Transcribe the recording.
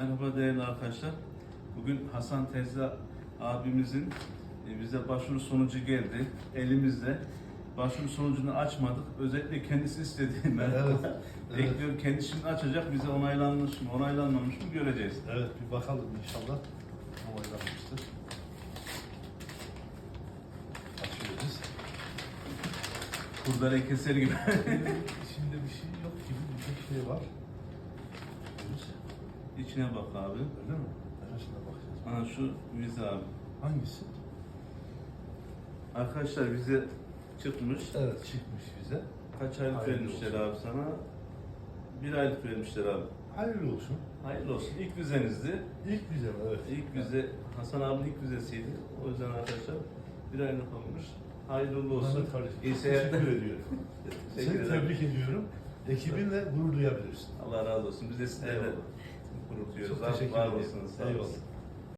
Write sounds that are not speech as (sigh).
Merhaba değerli arkadaşlar. Bugün Hasan Tezza abimizin e, bize başvuru sonucu geldi. Elimizde. Başvuru sonucunu açmadık. Özellikle kendisi istedi. (laughs) Ben Evet, evet. bekliyorum. Kendi şimdi açacak. Bize onaylanmış mı, onaylanmamış mı göreceğiz. Evet bir bakalım inşallah. Onaylanmıştır. Açıyoruz. Kurdele keser gibi. İçinde bir şey yok gibi bir şey var. İçine bak abi. Öyle mi? Neresine bakacağız? Aha şu vize abi. Hangisi? Arkadaşlar vize çıkmış. Evet çıkmış bize. Kaç aylık Hayırlı vermişler olsun. abi sana? Bir aylık vermişler abi. Hayırlı olsun. Hayırlı olsun. İlk vizenizdi. İlk bize mi? Evet. İlk vize, Hasan abinin ilk vizesiydi. O yüzden arkadaşlar bir aylık olmuş. Hayırlı olsun. Mehmet kardeşim. İyi seyahatler. Teşekkür ediyorum. (laughs) Seni tebrik ediyorum. Ekibinle gurur duyabilirsin. Allah razı olsun. Biz de sizlerle Duyuyoruz. Çok teşekkür ederim. Eyvallah.